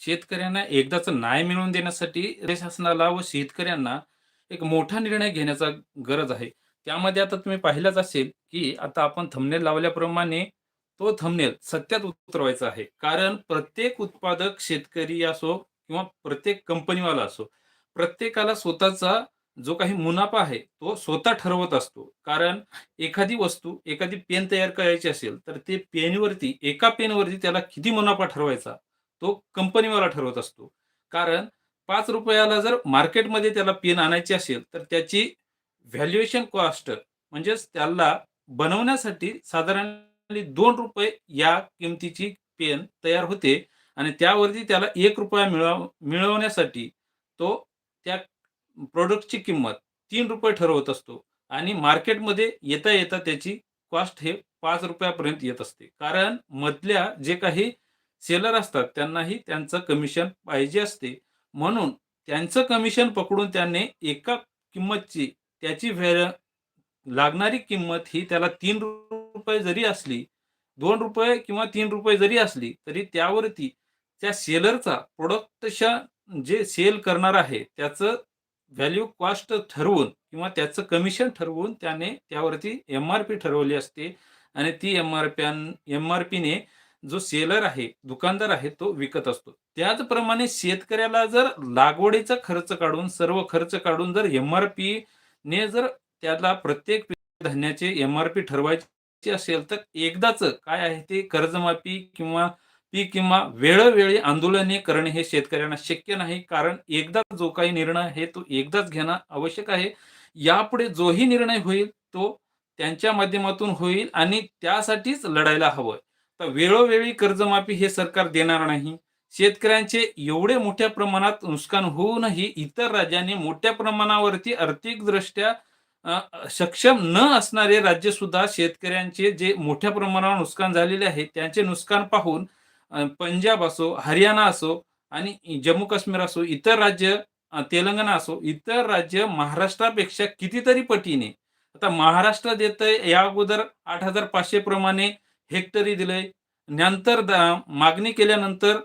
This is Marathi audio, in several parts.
शेतकऱ्यांना एकदाच न्याय मिळवून देण्यासाठी शासनाला व शेतकऱ्यांना एक मोठा निर्णय घेण्याचा गरज आहे. त्यामध्ये आता तुम्ही पाहिलंच असेल, की आता आपण थंबनेल लावल्याप्रमाणे तो थंबनेल सत्यात उतरवायचा आहे. कारण प्रत्येक उत्पादक शेतकरी असो किंवा प्रत्येक कंपनीवाला असो, प्रत्येकाला स्वतःचा जो काही मुनाफा आहे, तो स्वतः ठरवत असतो. कारण एखादी वस्तू, एखादी पेन तयार करायची असेल, तर ते पेनवरती एका पेनवरती त्याला किती मुनाफा ठरवायचा, तो कंपनीवाला ठरवत असतो. कारण पाच रुपयाला जर मार्केटमध्ये त्याला पेन आणायची असेल, तर त्याची व्हॅल्युएशन कॉस्ट म्हणजेच त्याला बनवण्यासाठी साधारण ₹2 या किमतीची पेन तयार होते आणि त्यावरती त्याला ₹1 मिळव मिळवण्यासाठी तो त्या प्रोडक्टची किंमत तीन रुपये ठरवत असतो आणि मार्केटमध्ये येता-येता त्याची कॉस्ट हे पाच रुपयापर्यंत येत असते. कारण मधल्या जे काही सेलर असतात, त्यांनाही त्यांचं कमिशन पाहिजे असते. म्हणून त्यांचं कमिशन पकडून त्याने एका किंमतची त्याची व्हॅ लागणारी किंमत ही त्याला तीन रुपये जरी असली, दोन रुपये किंवा तीन रुपये जरी असली, तरी त्यावरती त्या सेलरचा प्रोडक्टच्या जे सेल करणार आहे, त्याचं व्हॅल्यू कॉस्ट ठरवून किंवा त्याचं कमिशन ठरवून त्याने त्यावरती एम-आर-पी ठरवली असते आणि ती एम-आर-पी एम-आर-पीने जो सेलर आहे, दुकानदार आहे, तो विकत असतो. त्याचप्रमाणे शेतकऱ्याला जर लागवडीचा खर्च काढून, सर्व खर्च काढून जर एम-आर-पीने जर त्याला प्रत्येक धान्याचे एम-आर-पी ठरवायची असेल, तर एकदाच काय आहे ते कर्जमाफी किंवा पीक किंवा वेळोवेळी आंदोलने करणे हे शेतकऱ्यांना शक्य नाही. कारण एकदा जो काही निर्णय आहे, तो एकदाच घेणं आवश्यक आहे. यापुढे जोही निर्णय होईल, तो त्यांच्या माध्यमातून होईल आणि त्यासाठीच लढायला हवं. तर वेळोवेळी कर्जमाफी हे सरकार देणार नाही. शेतकऱ्यांचे एवढे मोठ्या प्रमाणात नुकसान होऊनही इतर राज्यांनी मोठ्या प्रमाणावरती आर्थिकदृष्ट्या सक्षम न असणारे राज्य सुद्धा शेतकऱ्यांचे जे मोठ्या प्रमाणावर नुकसान झालेले आहे, त्यांचे नुकसान पाहून पंजाब असो, हरियाणा असो आणि जम्मू काश्मीर असो, इतर राज्य तेलंगणा असो, इतर राज्य महाराष्ट्रापेक्षा कितीतरी पटीने आता महाराष्ट्र देतंय या अगोदर 8,500 प्रमाणे हेक्टरी दिलंय. नंतर मागणी केल्यानंतर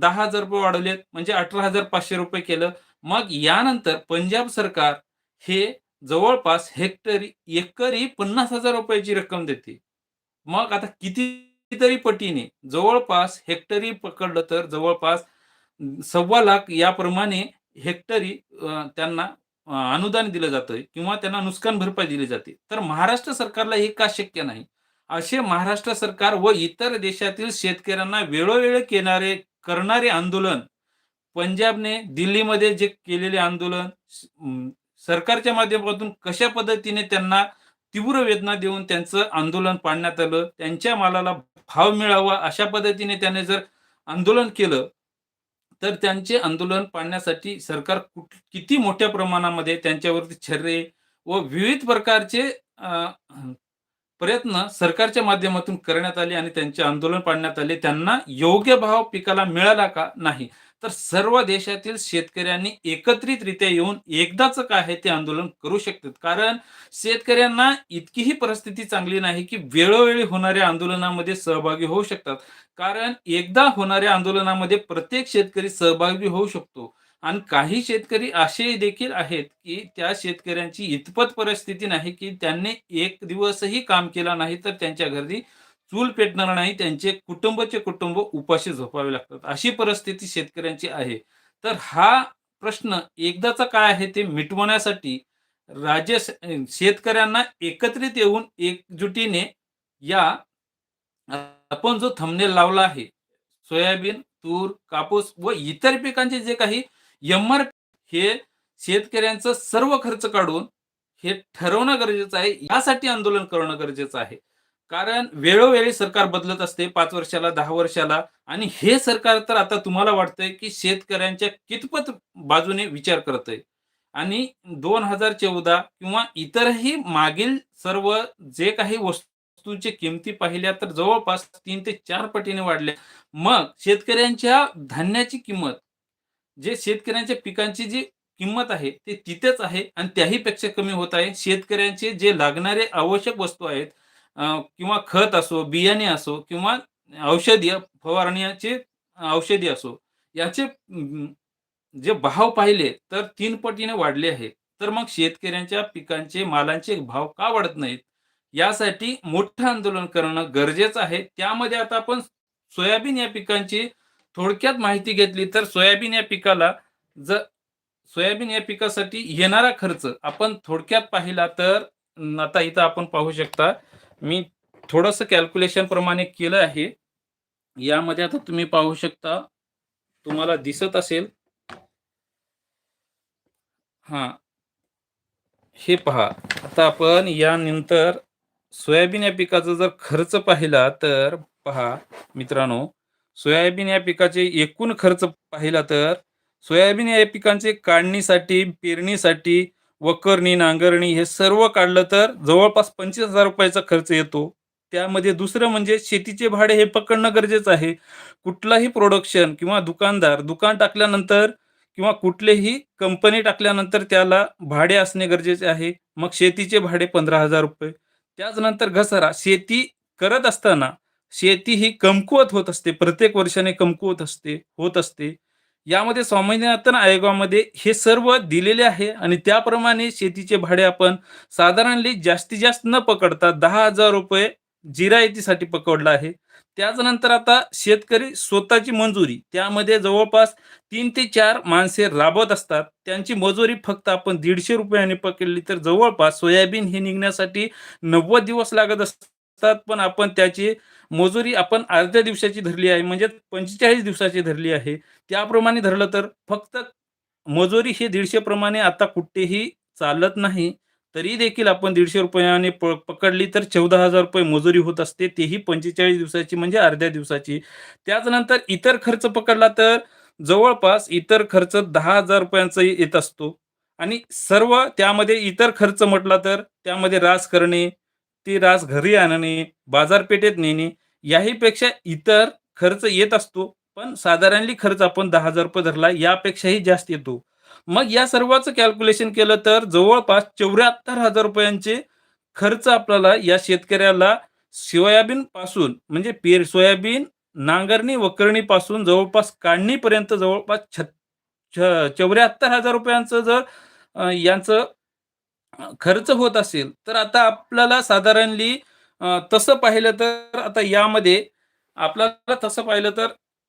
दहा हजार रुपये वाढवलेत म्हणजे ₹18,500 केलं. मग यानंतर पंजाब सरकार हे जवळपास हेक्टरी एकरी पन्नास हजार रुपयाची रक्कम देते. मग आता कितीतरी पटीने जवळपास हेक्टरी पकडलं तर जवळपास सव्वा लाख याप्रमाणे हेक्टरी त्यांना अनुदान दिलं जातं किंवा त्यांना नुकसान भरपाई दिली जाते. तर महाराष्ट्र सरकारला हे का शक्य नाही? असे महाराष्ट्र सरकार व इतर देशातील शेतकऱ्यांना वेळोवेळी केणारे करणारे आंदोलन, पंजाबने दिल्लीमध्ये जे केलेले आंदोलन, सरकारच्या माध्यमातून कशा पद्धतीने त्यांना तीव्र वेदना देऊन त्यांचं आंदोलन पाडण्यात आलं. त्यांच्या मालाला भाव मिळावा अशा पद्धतीने त्याने जर आंदोलन केलं, तर त्यांचे आंदोलन पाडण्यासाठी सरकार कुठ किती मोठ्या प्रमाणामध्ये त्यांच्यावरती छर्रे व विविध प्रकारचे प्रयत्न सरकारच्या माध्यमातून करण्यात आले आणि त्यांचे आंदोलन पाडण्यात आले. त्यांना योग्य भाव पिकाला मिळाला का? नाही. तर सर्व देशातील शेतकऱ्यांनी एकत्रितरित्या येऊन एकदाच काय आहे ते आंदोलन करू शकतात. कारण शेतकऱ्यांना इतकीही परिस्थिती चांगली नाही, की वेळोवेळी होणाऱ्या आंदोलनामध्ये सहभागी होऊ शकतात. कारण एकदा होणाऱ्या आंदोलनामध्ये प्रत्येक शेतकरी सहभागी होऊ शकतो आणि काही शेतकरी असे देखील आहेत, की त्या शेतकऱ्यांची इतपत परिस्थिती नाही, की त्यांनी एक दिवसही काम केला नाही, तर त्यांच्या घरी चूल पेटणार नाही. त्यांचे कुटुंबाचे कुटुंब उपाशी झोपावे लागतात. अशी परिस्थिती शेतकऱ्यांची आहे. तर हा प्रश्न एकदाचा काय आहे ते मिटवण्यासाठी राज्य शेतकऱ्यांना एकत्रित येऊन एकजुटीने या आपण जो थंबनेल लावला आहे, सोयाबीन, तूर, कापूस व इतर पिकांचे जे काही एम-आर-पी हे शेतकऱ्यांचं सर्व खर्च काढून हे ठरवणं गरजेचं आहे. यासाठी आंदोलन करणं गरजेचं आहे. कारण वेळोवेळी सरकार बदलत असते पाच वर्षाला, दहा वर्षाला आणि हे सरकार तर आता तुम्हाला वाटतंय, की शेतकऱ्यांच्या कितपत बाजूने विचार करतंय आणि 2014 किंवा इतरही मागील सर्व जे काही वस्तूंची किमती पाहिल्या तर जवळपास तीन ते चार पटीने वाढल्या. मग शेतकऱ्यांच्या धान्याची किंमत, जे शेतकऱ्यांच्या पिकांची जी किंमत आहे, ते तिथेच आहे आणि त्याही पेक्षा कमी होत आहे. शेतकऱ्यांचे जे लागणारे आवश्यक वस्तू आहेत किंवा खत असो, बियाणे असो किंवा औषधी फवारण्याचे औषधी असो, याचे जे भाव पाहिले तर तीन पटीने वाढले आहेत. तर मग शेतकऱ्यांच्या पिकांचे, मालांचे भाव का वाढत नाहीत? यासाठी मोठं आंदोलन करणं गरजेचं आहे. त्यामध्ये आता आपण सोयाबीन या पिकांची थोडक्यात माहिती घेतली तर सोयाबीन या पिकाला जर सोयाबीन या पिकासाठी येणारा खर्च आपण थोडक्यात पाहिला तर आता इथं आपण पाहू शकता मी थोडंसं कॅल्क्युलेशन प्रमाणे केलं आहे. यामध्ये आता तुम्ही पाहू शकता तुम्हाला दिसत असेल हां. हे पहा. आता आपण यानंतर सोयाबीन या पिकाचा जर खर्च पाहिला तर पहा मित्रांनो, सोयाबीन या पिकाचे एकूण खर्च पाहिला तर सोयाबीन या पिकांचे काढणीसाठी, पेरणीसाठी, वकरणी नांगरणी हे सर्व काढलं तर जवळपास पंचवीस हजार रुपयाचा खर्च येतो. त्यामध्ये दुसरं म्हणजे शेतीचे भाडे हे पकडणं गरजेचं आहे. कुठलाही प्रोडक्शन किंवा दुकानदार दुकान टाकल्यानंतर किंवा कुठलेही कंपनी टाकल्यानंतर त्याला भाडे असणे गरजेचे आहे. मग शेतीचे भाडे ₹15,000 त्याचनंतर घसारा. शेती करत असताना शेती ही कमकुवत होत असते. प्रत्येक वर्षाने कमकुवत असते, होत असते. यामध्ये स्वामीनाथन आयोगामध्ये हे सर्व दिलेले आहे आणि त्याप्रमाणे शेतीचे भाडे आपण साधारणली जास्तीत जास्त न पकडता ₹10,000 जिरायतीसाठी पकडला आहे. त्याचनंतर आता शेतकरी स्वतःची मंजुरी त्यामध्ये जवळपास तीन ते चार माणसे राबवत असतात. त्यांची मजुरी फक्त आपण दीडशे रुपयाने पकडली तर जवळपास सोयाबीन हे निघण्यासाठी 90 दिवस लागत असतात. पण आपण त्याची मजुरी आपण अर्ध्या दिवसाची धरली आहे म्हणजे 45 दिवसाची धरली आहे. त्याप्रमाणे धरलं तर फक्त मजुरी हे 150 प्रमाणे आता कुठेही चालत नाही. तरी देखील आपण दीडशे रुपयाने प पकडली तर ₹14,000 मजुरी होत असते. तेही 45 दिवसाची म्हणजे अर्ध्या दिवसाची. त्याचनंतर इतर खर्च पकडला तर जवळपास इतर खर्च दहा हजार रुपयांचा येत असतो आणि सर्व त्यामध्ये इतर खर्च म्हटला तर त्यामध्ये रास करणे, ती रास घरी आणणे, बाजारपेठेत नेणे याहीपेक्षा इतर खर्च येत असतो. पण साधारणली खर्च आपण ₹10,000 धरला यापेक्षाही जास्त येतो. मग या सर्वाचं कॅल्क्युलेशन केलं तर जवळपास चौऱ्याहत्तर हजार रुपयांचे खर्च आपल्याला या शेतकऱ्याला सोयाबीनपासून म्हणजे पेर सोयाबीन नांगरणी, वखरणीपासून जवळपास काढणीपर्यंत जवळपास छ छ ₹74,000 जर यांचं खर्च होत असेल तर आता आपल्याला साधारणली तसं पाहिलं तर आता यामध्ये आपल्याला तसं पाहिलं तर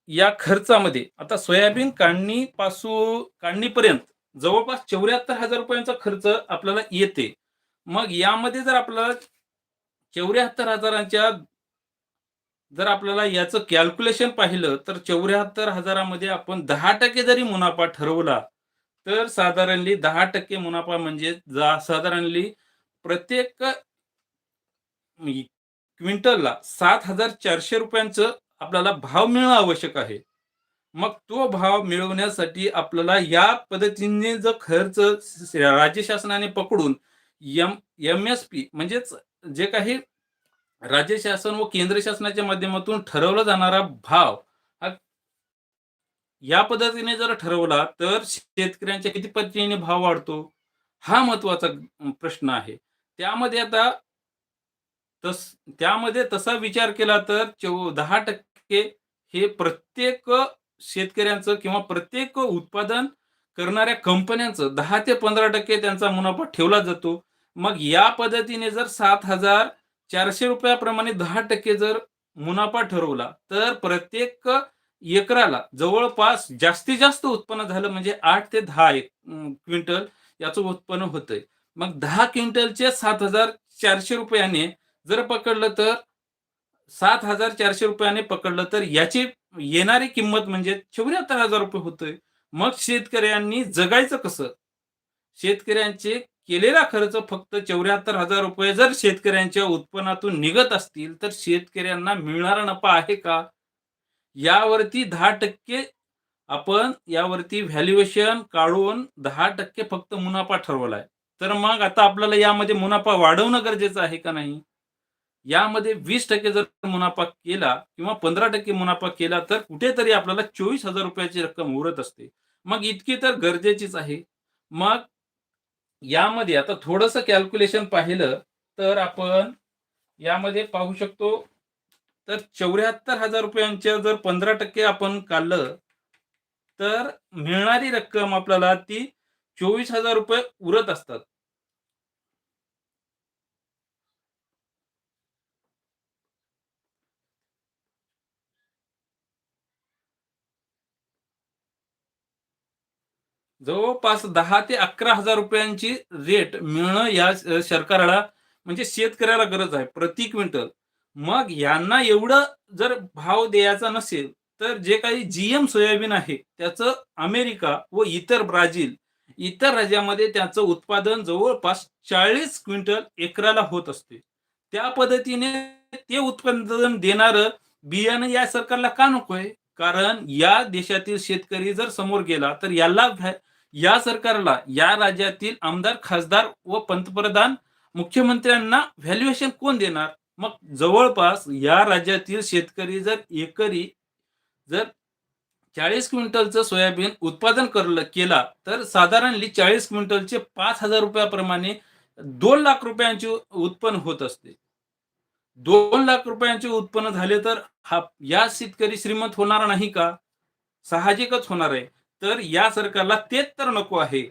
या खर्चामध्ये आता सोयाबीन काढणीपासून काढणीपर्यंत जवळपास चौर्याहत्तर हजार रुपयांचा खर्च आपल्याला येते. मग यामध्ये जर आपल्याला चौऱ्याहत्तर हजारांच्या जर आपल्याला याचं कॅल्क्युलेशन पाहिलं तर चौऱ्याहत्तर हजारामध्ये आपण 10% जरी मुनाफा ठरवला तर साधारणली 10% मुनाफा म्हणजे जा साधारणली प्रत्येक क्विंटलला सात हजार चारशे रुपयांचं आपल्याला भाव मिळणं आवश्यक आहे. मग तो भाव मिळवण्यासाठी आपल्याला या पद्धतीने जो खर्च राज्य शासनाने पकडून एम एम-एस-पी म्हणजेच जे काही राज्य शासन व केंद्र शासनाच्या माध्यमातून ठरवला जाणारा भाव या पद्धतीने जर ठरवला तर शेतकऱ्यांच्या किती पद्धतीने भाव वाढतो? हा महत्त्वाचा प्रश्न आहे. त्यामध्ये आता तस त्यामध्ये तसा विचार केला तर चौ 10% हे प्रत्येक शेतकऱ्यांचं किंवा प्रत्येक उत्पादन करणाऱ्या कंपन्यांचं दहा ते 15% त्यांचा मुनाफा ठेवला जातो. मग या पद्धतीने जर सात हजार चारशे रुपयाप्रमाणे दहा टक्के जर मुनाफा ठरवला तर प्रत्येक एकराला जवळपास जास्तीत जास्त उत्पन्न झालं म्हणजे आठ ते दहा एक क्विंटल याचं उत्पन्न होतंय. मग दहा क्विंटलचे सात हजार चारशे रुपयाने जर पकडलं तर सात हजार चारशे रुपयाने पकडलं तर याची येणारी किंमत म्हणजे ₹74,000 होतोय. मग शेतकऱ्यांनी जगायचं कसं? शेतकऱ्यांचे केलेला खर्च फक्त ₹74,000 जर शेतकऱ्यांच्या उत्पन्नातून निघत असतील तर शेतकऱ्यांना मिळणारा नफा आहे का? यावरती 10% आपण यावरती व्हॅल्युएशन काढून 10% फक्त मुनाफा ठरवलाय. तर मग आता आपल्याला यामध्ये मुनाफा वाढवणं गरजेचं आहे का नाही? यामध्ये 20% जर मुनाफा केला किंवा 15% मुनाफा केला तर कुठेतरी आपल्याला चोवीस हजार रुपयाची रक्कम उरत असते. मग इतकी तर गरजेचीच आहे. मग यामध्ये आता थोडंसं कॅल्क्युलेशन पाहिलं तर आपण यामध्ये पाहू शकतो तर ₹74,000 जर 15% आपण काढलं तर मिळणारी रक्कम आपल्याला ती चोवीस हजार रुपये उरत असतात. जवळपास दहा ते अकरा हजार रुपयांची रेट मिळणं या सरकारला म्हणजे शेतकऱ्याला गरज आहे. प्रति क्विंटल मग यांना एवढं जर भाव द्यायचा नसेल तर जे काही जीएम सोयाबीन आहे त्याचं अमेरिका व इतर ब्राझील इतर राज्यामध्ये त्याचं उत्पादन जवळपास चाळीस क्विंटल एकराला होत असते. त्या पद्धतीने ते उत्पादन देणारं बियाणं या सरकारला का नकोय? कारण या देशातील शेतकरी जर समोर गेला तर याला या सरकारला या राज्यातील आमदार खासदार व पंतप्रधान मुख्यमंत्र्यांना व्हॅल्युएशन कोण देणार? मग जवळपास या राज्यातील शेतकरी जर एकरी जर चाळीस क्विंटलचं सोयाबीन उत्पादन करलं केला तर साधारणली चाळीस क्विंटलचे पाच हजार रुपयाप्रमाणे दोन लाख रुपयांचे उत्पन्न होत असते. दोन लाख रुपयांचे उत्पन्न झाले तर हा या शेतकरी श्रीमंत होणार नाही का? साहजिकच होणार आहे. तर या सरकारला तेच तर नको आहे.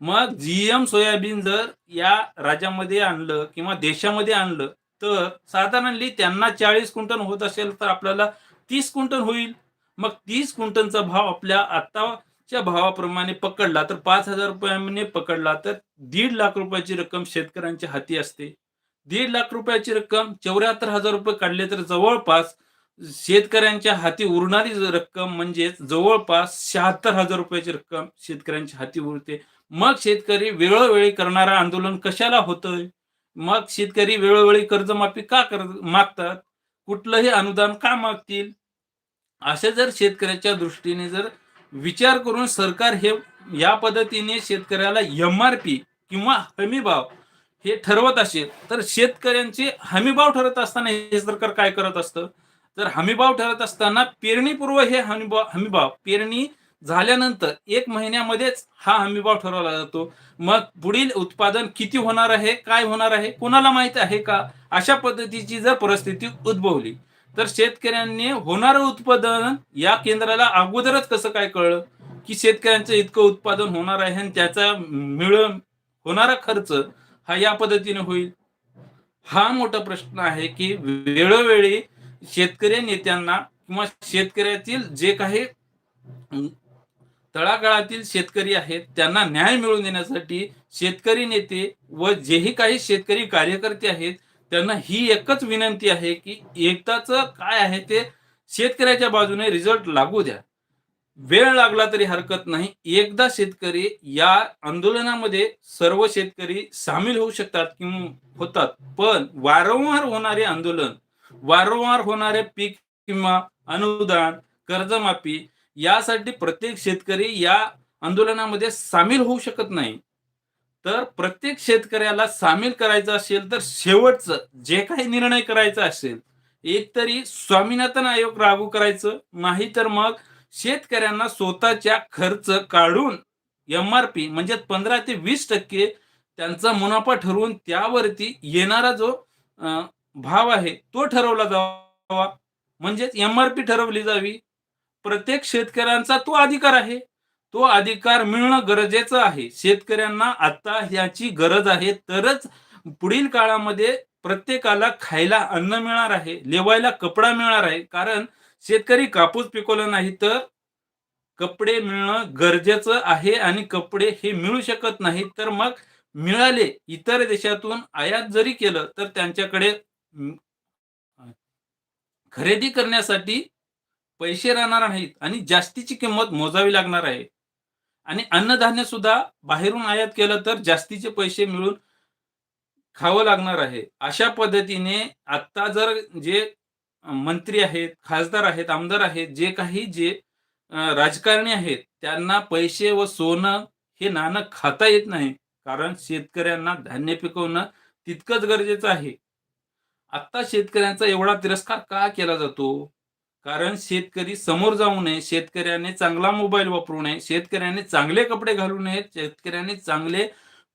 मग जीएम सोयाबीन जर या राज्यामध्ये आणलं किंवा देशामध्ये आणलं तर साधारणली त्यांना चाळीस क्विंटल होत असेल तर आपल्याला तीस क्विंटल होईल. मग तीस क्विंटलचा भाव आपल्या आताच्या भावाप्रमाणे पकडला तर पाच हजार रुपयाने पकडला तर दीड लाख रुपयाची रक्कम शेतकऱ्यांच्या हाती असते. दीड लाख रुपयाची रक्कम चौऱ्याहत्तर हजार रुपये काढले तर जवळपास शेतकऱ्यांच्या हाती उरणारी रक्कम म्हणजेच जवळपास शहात्तर हजार रुपयाची रक्कम शेतकऱ्यांच्या हाती उरते. मग शेतकरी वेळोवेळी करणारा आंदोलन कशाला होतंय? मग शेतकरी वेळोवेळी कर्जमाफी का कर मागतात? कुठलंही अनुदान का मागतील? असे जर शेतकऱ्याच्या दृष्टीने जर विचार करून सरकार हे या पद्धतीने शेतकऱ्याला एम आर पी किंवा हमीभाव हे ठरवत असेल तर शेतकऱ्यांचे हमीभाव ठरत असताना हे सरकार काय करत असतं? तर हमीभाव ठरत असताना पेरणीपूर्व हे हमीभाव हमीभाव पेरणी झाल्यानंतर एक महिन्यामध्येच हा हमीभाव ठरवला जातो. मग पुढील उत्पादन किती होणार आहे? काय होणार आहे? कोणाला माहीत आहे का? अशा पद्धतीची जर परिस्थिती उद्भवली तर शेतकऱ्यांनी होणारं उत्पादन या केंद्राला अगोदरच कसं काय कळलं? की शेतकऱ्यांचं इतकं उत्पादन होणार आहे आणि त्याचा मिळून होणारा खर्च हा या पद्धतीने होईल? हा मोठा प्रश्न आहे की वेळोवेळी शेतकरी नेत्यांना किंवा शेतकऱ्यातील जे काही तळागाळातील शेतकरी आहेत त्यांना न्याय मिळवून देण्यासाठी शेतकरी नेते व जेही काही शेतकरी कार्यकर्ते आहेत त्यांना ही एकच विनंती आहे की एकदाच काय आहे ते शेतकऱ्याच्या बाजूने रिझल्ट लागू द्या. वेळ लागला तरी हरकत नाही. एकदा शेतकरी या आंदोलनामध्ये सर्व शेतकरी सामील होऊ शकतात किंवा होतात पण वारंवार होणारे आंदोलन वारंवार होणारे पीक किंवा अनुदान कर्जमाफी यासाठी प्रत्येक शेतकरी या आंदोलनामध्ये सामील होऊ शकत नाही. तर प्रत्येक शेतकऱ्याला सामील करायचं असेल तर शेवटचं जे काही निर्णय करायचा असेल एकतरी स्वामीनाथन आयोग लागू करायचं नाही तर मग शेतकऱ्यांना स्वतःच्या खर्च काढून एम आर पी म्हणजे पंधरा ते वीस टक्के त्यांचा मुनाफा ठरवून त्यावरती येणारा जो भाव आहे तो ठरवला जावा. म्हणजेच एम आर पी ठरवली जावी. प्रत्येक शेतकऱ्यांचा तो अधिकार आहे. तो अधिकार मिळणं गरजेचं आहे. शेतकऱ्यांना आता ह्याची गरज आहे. तरच पुढील काळामध्ये प्रत्येकाला खायला अन्न मिळणार आहे. लेवायला कपडा मिळणार आहे. कारण शेतकरी कापूस पिकवला नाही तर कपडे मिळणं गरजेचं आहे आणि कपडे हे मिळू शकत नाही. तर मग मिळाले इतर देशातून आयात जरी केलं तर त्यांच्याकडे खरेदी करण्यासाठी पैसे राहणार नाहीत आणि जास्तीची किंमत मोजावी लागणार आहे. आणि अन्नधान्य सुद्धा बाहेरून आयात केलं तर जास्तीचे पैसे मिळून खावं लागणार आहे. अशा पद्धतीने आता जर जे मंत्री आहेत खासदार आहेत आमदार आहेत जे काही जे राजकारणी आहेत त्यांना पैसे व सोनं हे नाणं खाता येत नाही. कारण शेतकऱ्यांना धान्य पिकवणं तितकंच गरजेचं आहे. आता शेतकऱ्यांचा एवढा तिरस्कार का केला जातो? कारण शेतकरी समोर जाऊ नये शेतकऱ्याने चांगला मोबाईल वापरू नये शेतकऱ्याने चांगले कपडे घालू नयेत शेतकऱ्याने चांगले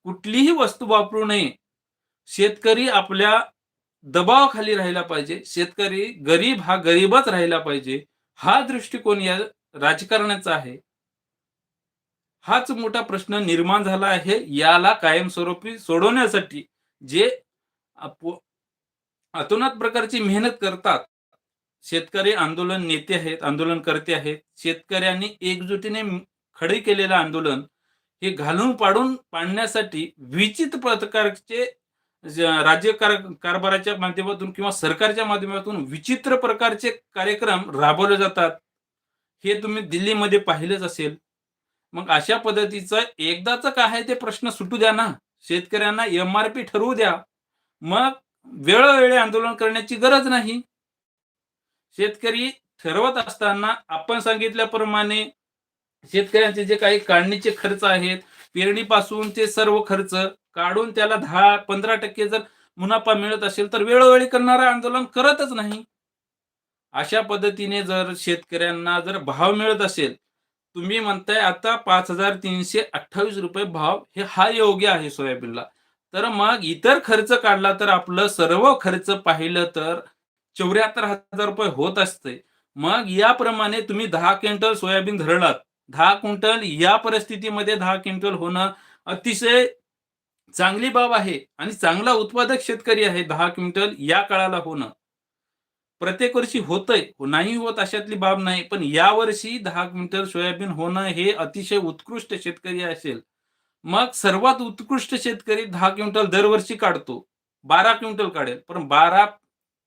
कुठलीही वस्तू वापरू नये. शेतकरी आपल्या दबावाखाली राहिला पाहिजे शेतकरी गरीब हा गरीबच राहिला पाहिजे हा दृष्टिकोन या राजकारणाचा आहे. हाच मोठा प्रश्न निर्माण झाला आहे याला कायमस्वरूपी सोडवण्यासाठी जे अतोनात प्रकारची मेहनत करतात शेतकरी आंदोलन नेते आहेत आंदोलनकर्ते आहेत. शेतकऱ्यांनी एकजुटीने खडे केलेलं आंदोलन हे घालून पाडून पाडण्यासाठी विचित्र प्रकारचे ज- राज्य कार कारभाराच्या माध्यमातून किंवा सरकारच्या माध्यमातून विचित्र प्रकारचे कार्यक्रम राबवले जातात. हे तुम्ही दिल्लीमध्ये पाहिलंच असेल. मग अशा पद्धतीचं एकदाच काय आहे ते प्रश्न सुटू द्या ना. शेतकऱ्यांना एम आर पी ठरवू द्या. मग वेळोवेळी आंदोलन करण्याची गरज नाही. शेतकरी ठरवत असताना आपण सांगितल्याप्रमाणे शेतकऱ्यांचे जे काही काढणीचे खर्च आहेत पेरणीपासूनचे सर्व खर्च काढून त्याला दहा पंधरा टक्के जर मुनाफा मिळत असेल तर वेळोवेळी करणारा आंदोलन करतच नाही. अशा पद्धतीने जर शेतकऱ्यांना जर भाव मिळत असेल तुम्ही म्हणताय आता पाच हजार तीनशे अठ्ठावीस रुपये भाव हे हा योग्य आहे सोयाबीनला. तर मग इतर खर्च काढला तर आपलं सर्व खर्च पाहिलं तर चौऱ्याहत्तर हजार रुपये होत असते. मग याप्रमाणे तुम्ही दहा क्विंटल सोयाबीन धरलात. दहा क्विंटल या परिस्थितीमध्ये दहा क्विंटल होणं अतिशय चांगली बाब आहे आणि चांगला उत्पादक शेतकरी आहे दहा क्विंटल या काळाला होणं. प्रत्येक वर्षी होतंय. हो, नाही होत अशातली बाब नाही. पण या वर्षी दहा क्विंटल सोयाबीन होणं हे अतिशय उत्कृष्ट शेतकरी असेल. मग सर्वात उत्कृष्ट शेतकरी दहा क्विंटल दरवर्षी काढतो. बारा क्विंटल काढेल. पण बारा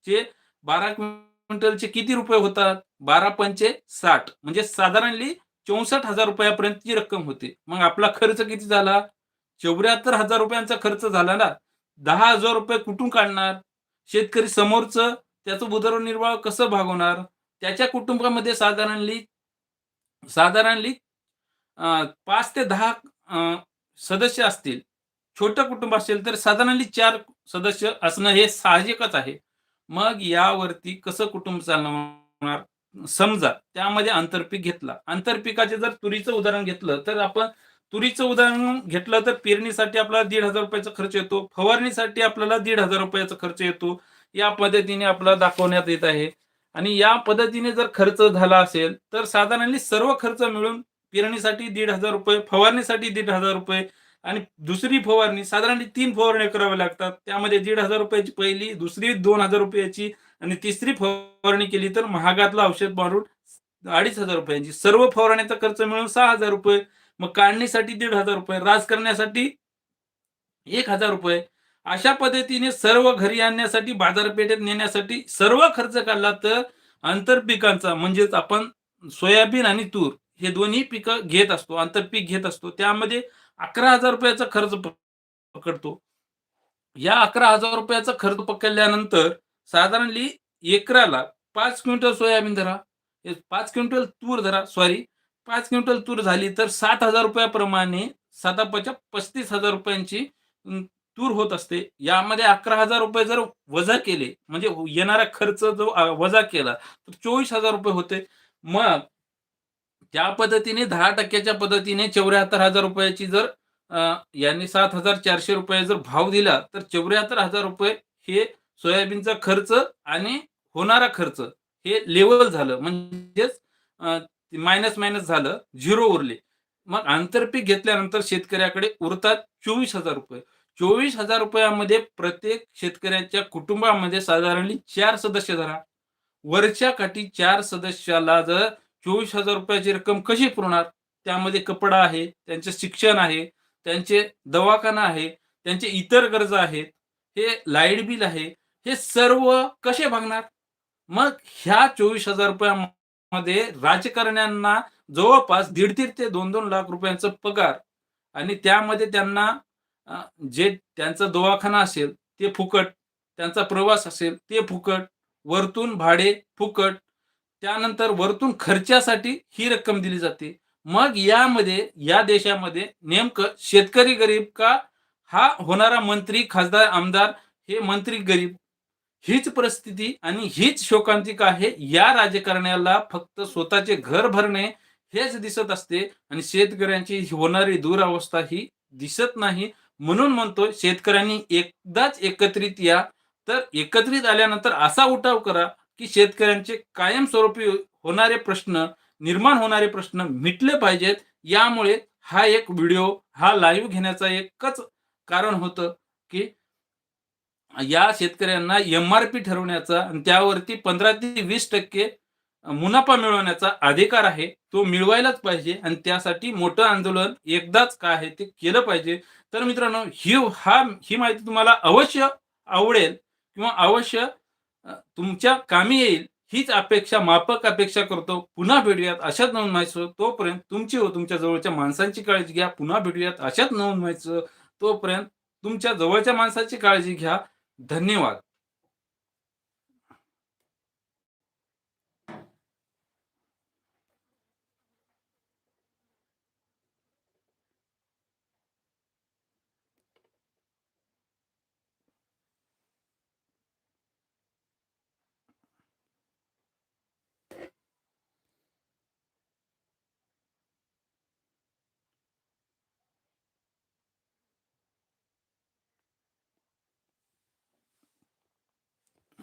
चे बारा क्विंटलचे किती रुपये होतात? बारा पंचे साठ. म्हणजे साधारणली चौसष्ट हजार रुपयापर्यंतची रक्कम होते. मग आपला खर्च किती झाला? चौऱ्याहत्तर हजार रुपयांचा खर्च झाला ना? दहा हजार रुपये कुठून काढणार? शेतकरी समोरचं त्याचं उदरनिर्वाह कसं भागवणार? त्याच्या कुटुंबामध्ये साधारणली साधारणली पाच ते दहा सदस्य असतील. छोटं कुटुंब असेल तर साधारणली चार सदस्य असणं हे साहजिकच आहे. मग यावरती कसं कुटुंब चालवणार? समजा त्यामध्ये आंतरपीक घेतला. आंतरपिकाचे जर तुरीचं उदाहरण घेतलं तर आपण तुरीचं उदाहरण घेतलं तर पेरणीसाठी आपल्याला दीड हजार रुपयाचा खर्च येतो. फवारणीसाठी आपल्याला दीड हजार रुपयाचा खर्च येतो. या पद्धतीने आपल्याला दाखवण्यात येत आहे. आणि या पद्धतीने जर खर्च झाला असेल तर साधारणली सर्व खर्च मिळून पेरणीसाठी दीड हजार रुपये फवारणीसाठी दीड हजार रुपये आणि दुसरी फवारणी साधारण तीन फवारण्या कराव्या लागतात. त्यामध्ये दीड हजार रुपयाची पहिली दुसरी दोन हजार रुपयाची आणि तिसरी फवारणी केली तर महागातलं औषध मारून अडीच हजार रुपयांची. सर्व फवारण्याचा खर्च मिळून सहा हजार रुपये. मग काढणीसाठी दीड हजार रुपये राज करण्यासाठी एक हजार रुपये. अशा पद्धतीने सर्व घरी आणण्यासाठी बाजारपेठेत नेण्यासाठी सर्व खर्च काढला तर आंतरपिकांचा म्हणजेच आपण सोयाबीन आणि तूर हे दोन्ही पिकं घेत असतो आंतरपीक घेत असतो. त्यामध्ये अकरा हजार रुपयाचा खर्च पकडतो. या अकरा हजार रुपयाचा खर्च पकडल्यानंतर साधारणली एकराला पाच क्विंटल सोयाबीन धरा. पाच क्विंटल तूर धरा सॉरी पाच क्विंटल तूर झाली तर सात हजार रुपयाप्रमाणे सातापाच्या पस्तीस हजार रुपयांची तूर होत असते. यामध्ये अकरा हजार रुपये जर वजा केले म्हणजे येणारा खर्च जो वजा केला तर चोवीस हजार रुपये होते. मग त्या पद्धतीने दहा टक्क्याच्या पद्धतीने चौऱ्याहत्तर हजार रुपयाची जर यांनी सात हजार चारशे रुपये जर भाव दिला तर चौऱ्याहत्तर हजार रुपये हे सोयाबीनचा खर्च आणि होणारा खर्च हे लेवल झालं. म्हणजेच मायनस मायनस झालं झिरो उरले. मग आंतरपीक घेतल्यानंतर शेतकऱ्याकडे उरतात चोवीस हजार रुपये. चोवीस हजार रुपयामध्ये प्रत्येक शेतकऱ्याच्या कुटुंबामध्ये साधारणली चार सदस्य धरा. वरच्या काठी चार सदस्याला जर चोवीस हजार रुपयाची रक्कम कशी पुरणार? त्यामध्ये कपडा आहे त्यांचे शिक्षण आहे त्यांचे दवाखाना आहे त्यांचे इतर गरजा आहेत हे लाइट बिल आहे हे सर्व कसे भागणार? मग ह्या चोवीस हजार रुपयामध्ये राजकारण्यांना जवळपास दीड दीड ते दोन दोन लाख रुपयांचा पगार आणि त्यामध्ये त्यांना जे त्यांचा दवाखाना असेल ते फुकट त्यांचा प्रवास असेल ते फुकट वरतून भाडे फुकट त्यानंतर वरतून खर्चासाठी ही रक्कम दिली जाते. मग यामध्ये या देशामध्ये नेमकं शेतकरी गरीब का? हा होणारा मंत्री खासदार आमदार हे मंत्री गरीब. हीच परिस्थिती आणि हीच शोकांतिका आहे. या राजकारण्याला फक्त स्वतःचे घर भरणे हेच दिसत असते आणि शेतकऱ्यांची होणारी दुरावस्था ही दिसत नाही. म्हणून म्हणतो शेतकऱ्यांनी एकदाच एकत्रित या. तर एकत्रित आल्यानंतर असा उठाव करा की शेतकऱ्यांचे कायमस्वरूपी होणारे प्रश्न निर्माण होणारे प्रश्न मिटले पाहिजेत. यामुळे हा एक व्हिडिओ हा लाईव्ह घेण्याचा एकच कारण होतं की या शेतकऱ्यांना एम आर पी ठरवण्याचा आणि त्यावरती पंधरा ते वीस टक्के मुनाफा मिळवण्याचा अधिकार आहे. तो मिळवायलाच पाहिजे आणि त्यासाठी मोठं आंदोलन एकदाच काय आहे ते केलं पाहिजे. तर मित्रांनो ही हा ही माहिती तुम्हाला अवश्य आवडेल किंवा अवश्य तुमच्या कामी येईल हीच अपेक्षा मापक अपेक्षा करतो. पुन्हा भेटूयात अशाच नवीन माहिती तोपर्यंत तुमची व तुमच्या जवळच्या माणसांची काळजी घ्या. पुन्हा भेटूयात अशाच नवीन माहिती तोपर्यंत तुमच्या जवळच्या माणसाची काळजी घ्या. धन्यवाद.